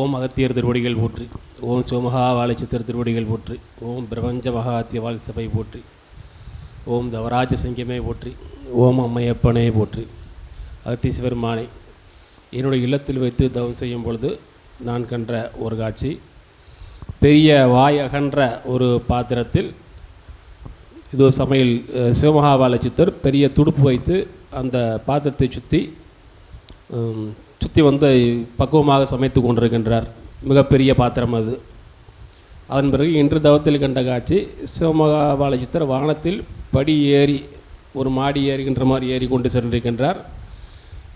ஓம் அகத்தியர் திருவடிகள் போற்றி. ஓம் சிவமகா வாழைச்சித்திர திருவடிகள் போற்றி. ஓம் பிரபஞ்ச மகாத்திய வாழ் சபை போற்றி. ஓம் தவராஜ சிங்கமே போற்றி. ஓம் அம்மையப்பனே போற்றி. அகத்தி என்னுடைய இல்லத்தில் வைத்து தவம் செய்யும் பொழுது நான் கண்ட ஒரு காட்சி. பெரிய வாய் அகன்ற ஒரு பாத்திரத்தில் இது ஒரு சமையல் சிவமகா சிவமகாபால சித்தர் பெரிய துடுப்பு வைத்து அந்த பாத்திரத்தை சுற்றி சுற்றி வந்து பக்குவமாக சமைத்து கொண்டிருக்கின்றார். மிகப்பெரிய பாத்திரம் அது. அதன் பிறகு இன்று தவத்தில் கண்ட காட்சி சிவமகாபால சித்தர் வானத்தில் படி ஏறி ஒரு மாடி ஏறுகின்ற மாதிரி ஏறி கொண்டு சென்றிருக்கின்றார்.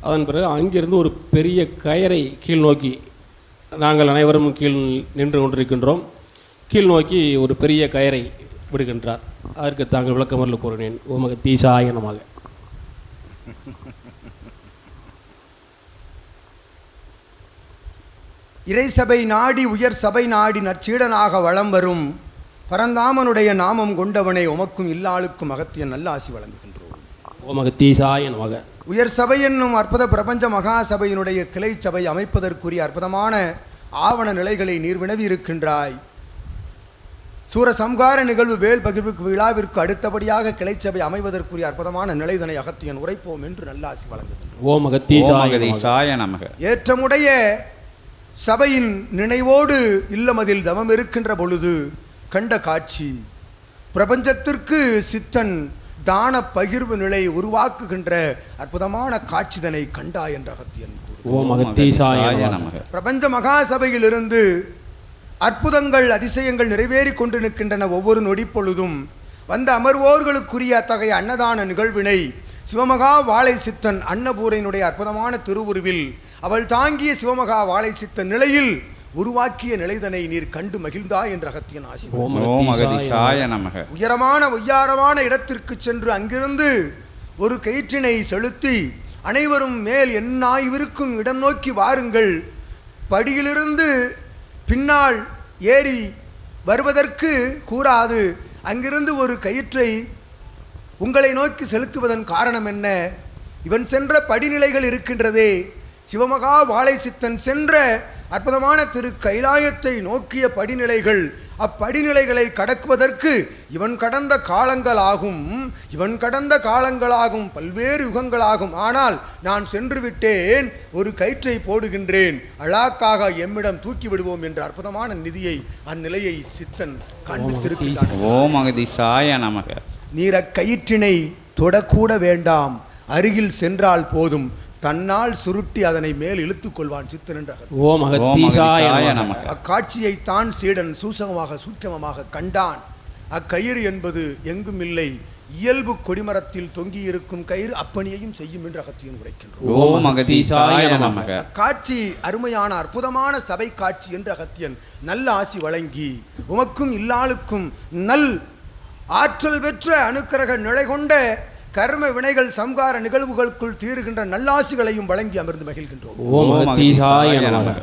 அதன் பிறகு அங்கிருந்து ஒரு பெரிய கயரை கீழ் நோக்கி நாங்கள் அனைவரும் கீழ் நின்று கொண்டிருக்கின்றோம். கீழ் நோக்கி ஒரு பெரிய கயரை விடுகின்றார். அதற்கு தாங்கள் விளக்கமரில் கூறினேன் உமக தீசாயனமாக. இறைசபை நாடி உயர் சபை நாடி நற்சீடனாக வலம் வரும். பரந்தாமனுடைய நாமம் கொண்டவனை உமக்கும் இல்லாளுக்கும் அகத்திய நல்லாசி வழங்குகின்றோம். ஓமக தீசாயனமாக உயர் சபை என்னும் அற்புத பிரபஞ்ச மகா சபையினுடைய கிளை சபை அமைப்பதற்குரிய அற்புதமான ஆவண நிலைகளை நீர் வினவி இருக்கின்றாய். சூரசம்ஹார நிகழ்வு வேல் பகிர்வுக்கு விழாவிற்கு அடுத்தபடியாக கிளை சபை அமைவதற்குரிய அற்புதமான நிலைதனை அகத்தியன் உரைப்போம் என்று நல்லாசி வழங்குகின்றோம். ஓமக தீசாயனமாக ஓமகதீசாய நமக. ஏற்றமுடைய சபையின் நினைவோடு இல்லமதில் தவம் இருக்கின்ற பொழுது கண்ட காட்சி. பிரபஞ்சத்திற்கு சித்தன் தான பகிர்வு நிலை உருவாக்குகின்ற அற்புதமான காட்சிதனை கண்டா என்ற அகத்தியன் பிரபஞ்ச மகாசபையிலிருந்து அற்புதங்கள் அதிசயங்கள் நிறைவேறி கொண்டு நிற்கின்றன ஒவ்வொரு நொடிப்பொழுதும். வந்த அமர்வோர்களுக்குரிய அத்தகைய அன்னதான நிகழ்வினை சிவமகா வாழை சித்தன் அன்னபூரையினுடைய அற்புதமான திருவுருவில் அவள் தாங்கிய சிவமகா வாழை சித்தன் நிலையில் உருவாக்கிய நிலைதனை நீர் கண்டு மகிழ்ந்தா என்ற அகத்தியன் ஆசி. உயரமான ஒய்யாரமான இடத்திற்கு சென்று அங்கிருந்து ஒரு கயிற்றினை செலுத்தி அனைவரும் மேல் என்னாய்விருக்கும் இடம் நோக்கி வாருங்கள். படியிலிருந்து பின்னால் ஏறி வருவதற்கு கூறாது. அங்கிருந்து ஒரு கயிற்றை உங்களை நோக்கி செலுத்துவதன் காரணம் என்ன? இவன் சென்ற படிநிலைகள் இருக்கின்றதே. சிவமகா வாழை சித்தன் சென்ற அற்புதமான திரு கைலாயத்தை நோக்கிய படிநிலைகள். அப்படிநிலைகளை கடக்குவதற்கு இவன் கடந்த காலங்களாகும். இவன் கடந்த காலங்களாகும் பல்வேறு யுகங்களாகும். ஆனால் நான் சென்று விட்டேன் ஒரு கயிற்றை போடுகின்றேன். அழாக்காக எம்மிடம் தூக்கி விடுவோம் என்ற அற்புதமான நிதியை அந்நிலையை சித்தன் காண்பித்திருக்கிறான் ஓமகதீசாய நமக. நீர் அக்கயிற்றினை தொடக்கூட வேண்டாம். அருகில் சென்றால் போதும். தன்னால் சுருட்டி அதனை மேல் இழுத்துக் கொள்வான் சித்தன் என்ற அகத்தியன். ஓமக ஓமகதீசாய தீசாயனமாக நமக அக்காட்சியை தான் சீடன் சூசகமாக சூட்சமமாக கண்டான். அக்கயிறு என்பது எங்கும் இல்லை. இயல்பு கொடிமரத்தில் தொங்கியிருக்கும் கயிறு அப்பணியையும் செய்யும் என்று அகத்தியன் உரைக்கின்றோம் காட்சி அருமையான அற்புதமான சபை காட்சி என்று அகத்தியன் நல்ல ஆசி வழங்கி உமக்கும் இல்லாளுக்கும் நல் ஆற்றல் பெற்ற அணுக்கரக நிலை கொண்ட கர்ம வினைகள் சம்கார நிகழ்வுகளுக்குள் தீருகின்ற நல்லாசிகளையும் வழங்கி அமர்ந்து மகிழ்கின்றோம். தீசாயனமாக